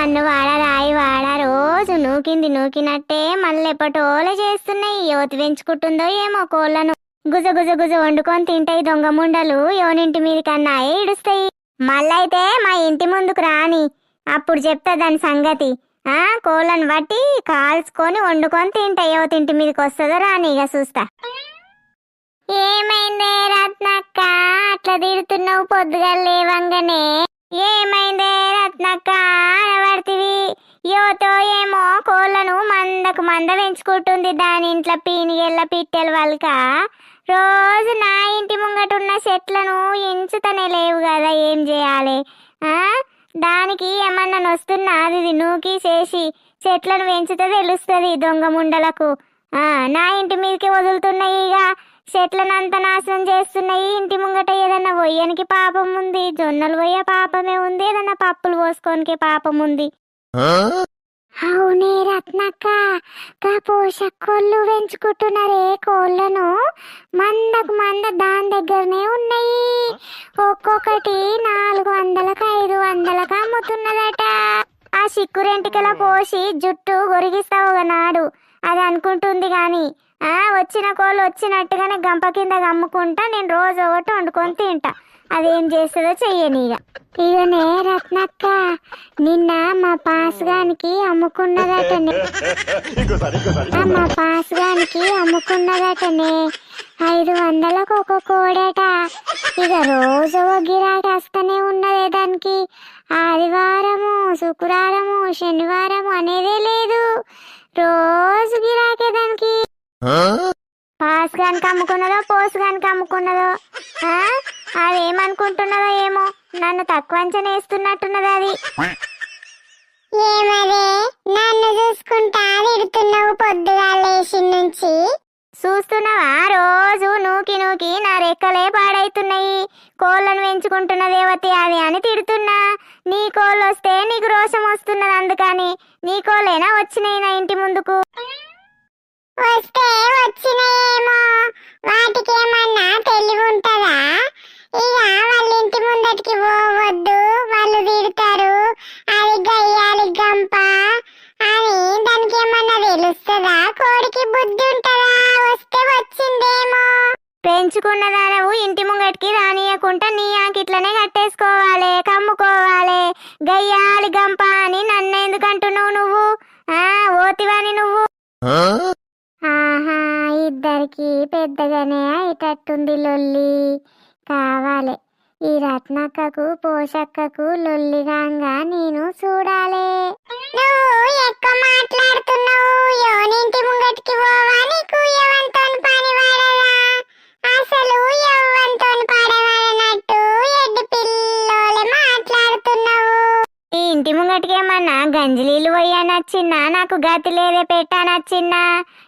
కోళ్ళ మన్ను వాడ రాయి వాడ రోజు నూకింది నూకినట్టే మళ్ళీ ఎప్పటోలే చేస్తున్నాయి. యువతి పెంచుకుంటుందో ఏమో కోళ్ళను. గుజ గుజ గుజ వండుకొని తింటాయి దొంగ ముండలు. యోనింటి మీద కన్నా ఇడుస్తాయి మళ్ళైతే మా ఇంటి ముందుకు రాని. అప్పుడు చెప్తా దాని సంగతి. ఆ కోళ్ళను బట్టి కాల్చుకొని వండుకొని తింటాయి యువతి ఇంటి మీదకి వస్తుందో రాని ఇక చూస్తా. ఏమైందే రత్నక్క? అట్లా తిడుతున్నావు పొద్దుగా లేవంగానే. ఏమైందే రత్నక్క? పడితివి యువతో ఏమో కోళ్ళను మందకు మంద పెంచుకుంటుంది దాని ఇంట్లో పీనిగెళ్ళ పిట్టెలు వాళ్ళక రోజు నా ఇంటి ముంగట ఉన్న చెట్లను ఎంచుతనే లేవు కదా ఏం చేయాలి? దానికి ఏమన్నా నొస్తున్నా? అది ఇది నూకి చేసి చెట్లను పెంచితే తెలుస్తుంది దొంగ ముండలకు. నా ఇంటి మీదకి వదులుతున్నాయి ఇక చెట్లను అంత నాశనం చేస్తున్నాయి ఇంటి ముంగట ఏదన్నా పొయ్యనికి పాపం ఉంది జొన్నలు పోయే పాపమే ఉంది ఏదన్నా పప్పులు పోసుకోనికి పాపం ఉంది. అవునే రత్నక్క గా పోషక కోళ్ళు పెంచుకుంటున్నారే కోళ్ళను? మందకు మంద దాని దగ్గరనే ఉన్నాయి. ఒక్కొక్కటి నాలుగు వందలకు ఐదు వందలకు అమ్ముతున్నదట. ఆ సిక్కురెంటికల పోసి జుట్టు గొరిగిస్తావు నాడు. అది అనుకుంటుంది గాని ఆ వచ్చిన కోళ్ళు వచ్చినట్టుగానే గంప కింద గమ్ముకుంటా నేను రోజు ఒకటి వండుకొని తింటా. అదేం చేస్తుందో చెయ్యని ఇక ఇగనే రత్నక్క నిన్న మా పాస్గానికి అమ్ముకున్నదటనే. మా పాస్గానికి అమ్ముకున్నదటనే. ఐదు వందలకు ఒక కోడట. ఇక రోజు ఒక గిరాకీ వస్తూనే ఉన్నదే దానికి. ఆదివారము శుక్రవారము శనివారము అనేదే లేదు. రోజు గిరాకే దానికి. పాస్ గానికి అమ్ముకున్నదో పోస్ గానికి అమ్ముకున్నదో ఆ? అది ఏమనుకుంటున్నదో ఏమో. నన్ను తక్కువ అంచనా వేస్తున్నట్టున్నది అది. ఏమదే? నన్ను చూసుకుంటా తిడుతున్నావు పొద్దుగా లేచి నుంచి. చూస్తున్నావా? రోజు నూకి నూకి నా రెక్కలే పాడైతున్నాయి. కోళ్ళను పెంచుకుంటున్న దేవతి అది అని తిడుతున్నా. నీ కోళ్ళు వస్తే నీకు రోషం వస్తున్నది అందుకని. నీ కోళ్ళేనా వచ్చినాయి నా ఇంటి ముందుకు. వస్తే వచ్చినాయేమో? వాటికి ఏమన్నా తెలివి ఉంటుందా ఇక వాళ్ళ ఇంటి ముందటికి పోవద్దు వాళ్ళు తిడతారు. అది గయ్యాలి గంప అని దానికి ఏమన్నా తెలుస్తుందా? కోడికి బుద్ధి ఉంటుందా? వస్తే వచ్చిందేమో? పెంచుకున్న దానవు ఇంటి ముంగటికి రానియకుండా నీ ఆకిట్లనే కట్టేసుకోవాలి కమ్ముకోవాలి. గయ్యాలి గంప అని నన్ను ఎందుకు నువ్వు? ఓతివాని నువ్వు? ఇద్దరికి పెద్దగానే అయ్యేటట్టుంది లొల్లి. కావాలి. ఈ రత్నక్కకు పోషక్కకు లొల్లి నేను చూడాలి. నువ్వు ఎక్కువ మాట్లాడుతున్నావు. యోనింటి ముంగటికి పోవా. నీకు ఎవంతో పని పడదా? అసలు ఎవంతో పడవనట్టు ఎడ్డి పిల్లోలే మాట్లాడుతున్నావు. ఈ ఇంటి ముంగటికి ముంగటికేమన్నా గంజిలీలు పోయానొచ్చిన్నా నాకు గతి లేదే పెట్టానొచ్చిన్నా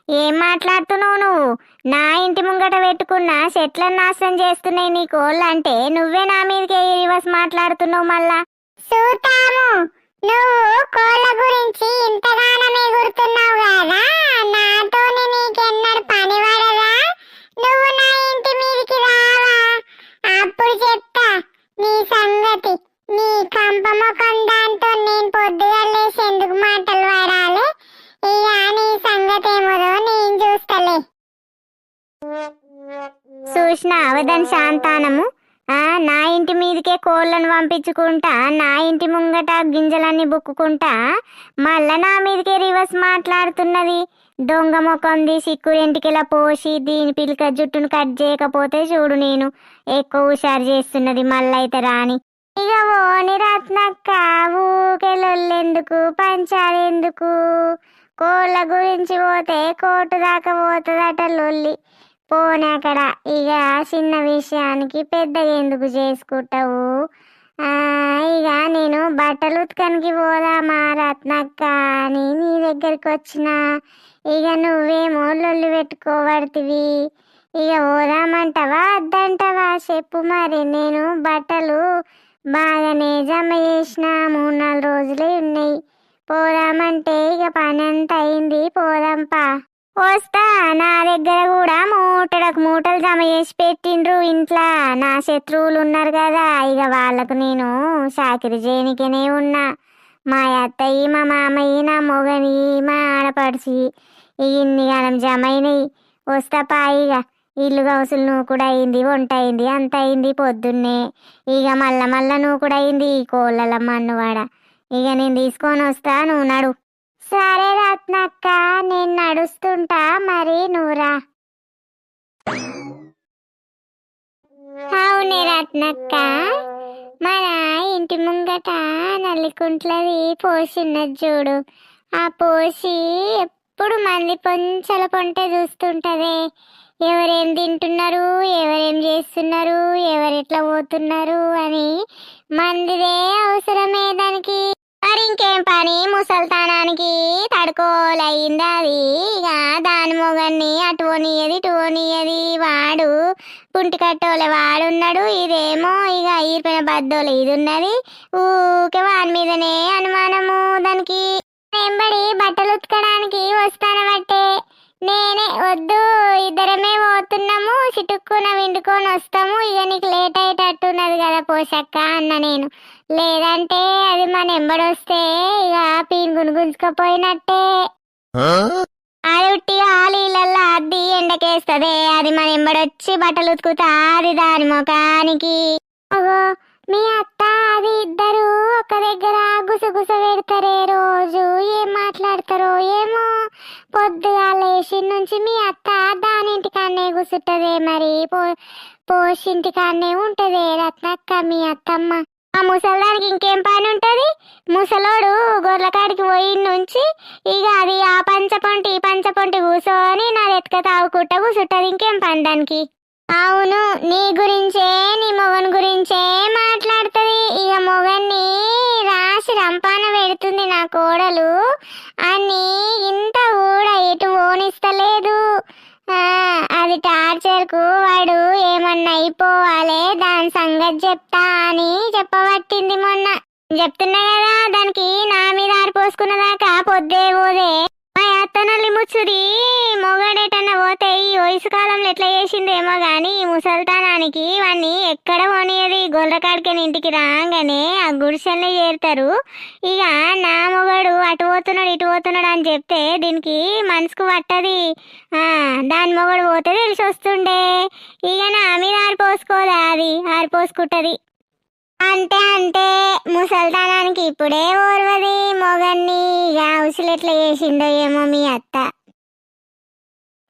ఏం మాట్లాడుతున్నావు నువ్వు? నా ఇంటి ముంగట పెట్టుకున్న చెట్లను నాశనం చేస్తున్నాయి నీ కోళ్ళు అంటే నువ్వే నా మీదకే రివర్స్ మాట్లాడుతున్నావు మళ్ళా? చూతాము నువ్వు కోళ్ళ గురించి ఇంతగానం ఎగురుతున్నావు కదా? నాతోని నీకెన్నడు పని పడదా నువ్వు నా ఇంటి మీదకి రా. చూసిన శాంతానము. ఆ నా ఇంటి మీదకే కోళ్ళను పంపించుకుంటా నా ఇంటి ముంగట గింజలన్నీ బుక్కుకుంటా మళ్ళా నా మీదకే రివర్స్ మాట్లాడుతున్నది. దొంగ ముఖంది సిక్కురింటికిలా పోసి దీని పిలిక జుట్టును కట్ చేయకపోతే చూడు నేను ఎక్కువ హుషారు చేస్తున్నది మళ్ళైతే రాని ఇక ఓని రత్నక్క ఊకెళ్ళెందుకు పంచాలెందుకు కోళ్ళ గురించి పోతే కోటు దాకా పోతుందట లొల్లి. పోనీ అక్కడ ఇక చిన్న విషయానికి పెద్దగా ఎందుకు చేసుకుంటావు? ఇక నేను బట్టలు ఉతకనికి పోదామా రత్నక్క అని నీ దగ్గరికి వచ్చిన. ఇక నువ్వేమో లొల్లు పెట్టుకోబడుతుంది ఇక పోదామంటావా? వద్దంటావా? చెప్పు మరి. నేను బట్టలు బాగానే జమ చేసిన. మూడు నాలుగు రోజులే ఉన్నాయి. పోదామంటే ఇక పని అంతా అయింది పోదాంపా వస్తా. నా దగ్గర కూడా మూటలకు మూటలు జమ చేసి పెట్టిండ్రు ఇంట్లో. నా శత్రువులు ఉన్నారు కదా ఇక వాళ్ళకు నేను సాకిరి చేయనికనే ఉన్నా. మా అత్తయ్య మా మామయ్య నా మొగని మా ఆడపడిచి ఇన్ని కాలం జమ అయినాయి. వస్తా పాయిగా ఇల్లు గౌసులు నువ్వు కూడా అయింది వంట అయింది అంత అయింది పొద్దున్నే. ఇక మళ్ళా మళ్ళా నువ్వు కూడా అయింది ఈ కోళ్ళ మన్నువాడ. ఇక నేను తీసుకొని వస్తా నువ్వు నడు. సరే రత్నక్క నేను నడుస్తుంటా మరి నువ్వురా అవునే రత్నక్క మన ఇంటి ముంగట నల్లికుంట్లది పోసి ఉన్నది చూడు. ఆ పోసి ఎప్పుడు మంది పొంచల పొంటే చూస్తుంటదే. ఎవరేం తింటున్నారు ఎవరేం చేస్తున్నారు ఎవరెట్లా పోతున్నారు అని మందిదే అవసరమే దానికి. ఇంకేం పని ముసల్తానానికి తడుకోలయ్యింది అది. ఇక దాని మొగన్ని అటువనియది పోనీయది వాడు పుంటి కట్టోలే వాడున్నాడు. ఇదేమో ఇక ఈర్పిన బద్దోలు ఇది ఉన్నది ఊకే వాని మీదనే అనుమానము దానికి. వెంబడి బట్టలు ఉతకడానికి వస్తానబట్టే నేనే వద్దు ఇద్దరమే పోతున్నాము చిటుక్కున విండుకొని వస్తాము ఇక నీకు లేట్ అయ్యేటట్టున్నది కదా పోషక్క అన్న నేను. లేదంటే అది మన ఎంబడొస్తే ఇక పీనుగును గుంజుకపోయినట్టే. అది నీళ్ళల్లో అద్ది ఎండకేస్తదే అది మన ఎంబడొచ్చి బట్టలు ఉతుకుతా అది దాని ముఖానికి. అగో మీ అత్త అది ఇద్దరు ఒక దగ్గర గుసగుస పెడతారే రోజు. ఏం మాట్లాడతారో ఏమో. పొద్దుగా లేచి నుంచి మీ అత్త దానింటి కాన్నే కూసుంటదే మరి. పో పోషింటి కాన్నే ఉంటదే. రత్నక్క మీ అత్తమ్మ. ఆ ముసల్దానికి ఇంకేం పని ఉంటుంది ముసలోడు గొర్రెకాడికి పోయి నుంచి ఇక అది ఆ పంచపొంటి ఈ పంచపొంటి కూసోని నా ఎత్తుక తాగుకుంటా కూసుంటది. ఇంకేం పని దానికి అవును నీ గురించే నీ మొగన్ గురించే మాట్లాడుతుంది. ఇక మొగన్ని రాసి రంపాన పెడుతుంది నా కోడలు. అని ఇంత కూడా ఎటు ఓనిస్తలేదు. అది టార్చర్కు వాడు ఏమన్నా అయిపోవాలి దాని సంగతి చెప్తా అని చెప్పబట్టింది మొన్న. చెప్తున్నా కదా దానికి నా మీద ఆరిపోసుకున్నదాకా పొద్దే పోదే ఎట్లా చేసిందేమో కానీ ముసల్తానానికి ఇవన్నీ ఎక్కడ పోనీయది. గొల్లకాడికి ఇంటికి రాగానే ఆ గుడిసెల్ని చేరుతారు. ఇక నా మొగడు అటు పోతున్నాడు ఇటు పోతున్నాడు అని చెప్తే దీనికి మనసుకు పట్టది. దాని మొగడు పోతే తెలిసి వస్తుండే. ఇక నా మీద ఆరిపోసుకోదా అది? ఆరిపోసుకుంటది. అంతే అంటే ముసల్తానానికి ఇప్పుడే ఓర్వది మొగన్ని. ఇక ఉసులు ఎట్లా చేసిందో ఏమో మీ అత్త.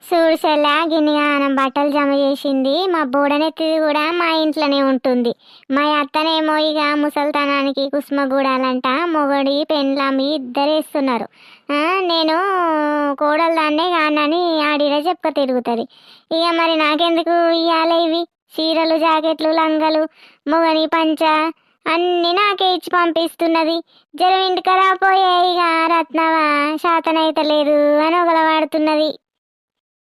చూడుసెల్లా గిన్నెగానం బట్టలు జమ చేసింది. మా బోడనెత్తిది కూడా మా ఇంట్లోనే ఉంటుంది. మా అత్తనేమో ఇక ముసల్తనానికి కుసుమగూడాలంట. మొగడి పెండ్లామి ఇద్దరు వేస్తున్నారు నేను కోడలు దాన్నే కానని ఆడిరా చెప్ప తిరుగుతుంది. ఇక మరి నాకెందుకు ఇయ్యాలి ఇవి? చీరలు జాకెట్లు లంగలు మొగని పంచ అన్ని నాకే ఇచ్చి పంపిస్తున్నది. జరం ఇంటికి రాపోయే ఇక రత్నవా శాతనైతలేదు అని ఒకలవాడుతున్నది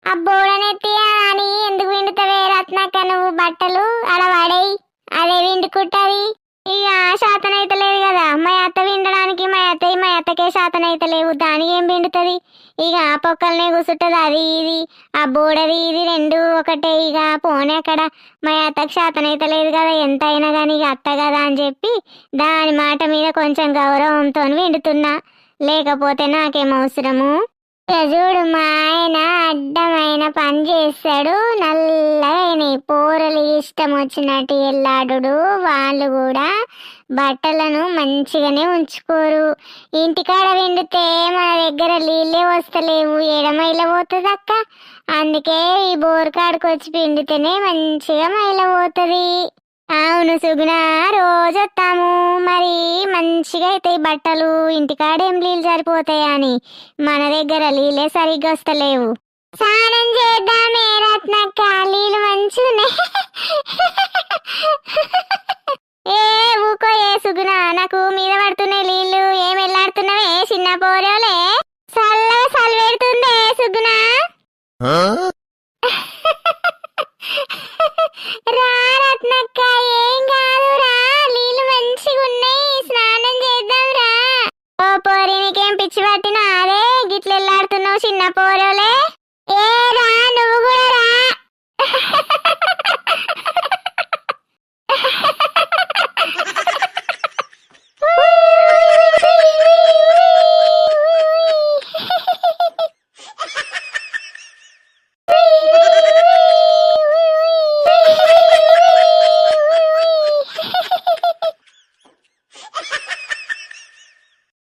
అబ్బోడనెత్తి అని ఎందుకు విండుతావే రత్నక్క? నువ్వు బట్టలు అలా వాడేయి అదే విండుకుంటది. ఇక శాతనైతలేదు కదా మా అత్త విండడానికి మా అత్తయ్య మా అత్తకే శాతనైతలేవు దానికి ఏం విండుతుంది? ఇక ఆ పొక్కలనే కూసుంటది అది ఇది ఆ బోడది ఇది రెండు ఒకటే ఇక పోనీ అక్కడ మా అత్తకి శాతనైతలేదు కదా ఎంత అయినా కానీ ఇక అత్త కదా అని చెప్పి దాని మాట మీద కొంచెం గౌరవంతో విండుతున్నా. లేకపోతే నాకేం అవసరము? చూడు మా ఆయన అడ్డమైన పని చేస్తాడు. నల్లగా పోరలు ఇష్టం వచ్చినట్టు ఎల్లాడు వాళ్ళు కూడా బట్టలను మంచిగానే ఉంచుకోరు. ఇంటికాడ వెండితే మన దగ్గర నీళ్ళే వస్తలేవు. ఎడమైల పోతుంది అక్క. అందుకే ఈ బోర్ కాడికి వచ్చి పిండితేనే మంచిగా మైల పోతుంది. అవును సుగుణ రోజు వస్తాము మరి మంచిగా అవుతాయి బట్టలు ఇంటికాడేం నీళ్ళు సరిపోతాయని? మన దగ్గర నీళ్ళే సరిగ్గా వస్తలేవు. స్నానం చేద్దామే రత్నక్క. నీళ్ళు మంచిగా ఏ ఊకో ఏ సుగుణ నాకు మీద పడుతున్నాయి నీళ్ళు ఏం వెళ్ళాడుతున్నావే చిన్న పోరోలే. చల్లగా చలివెడుతుందే సుగుణ.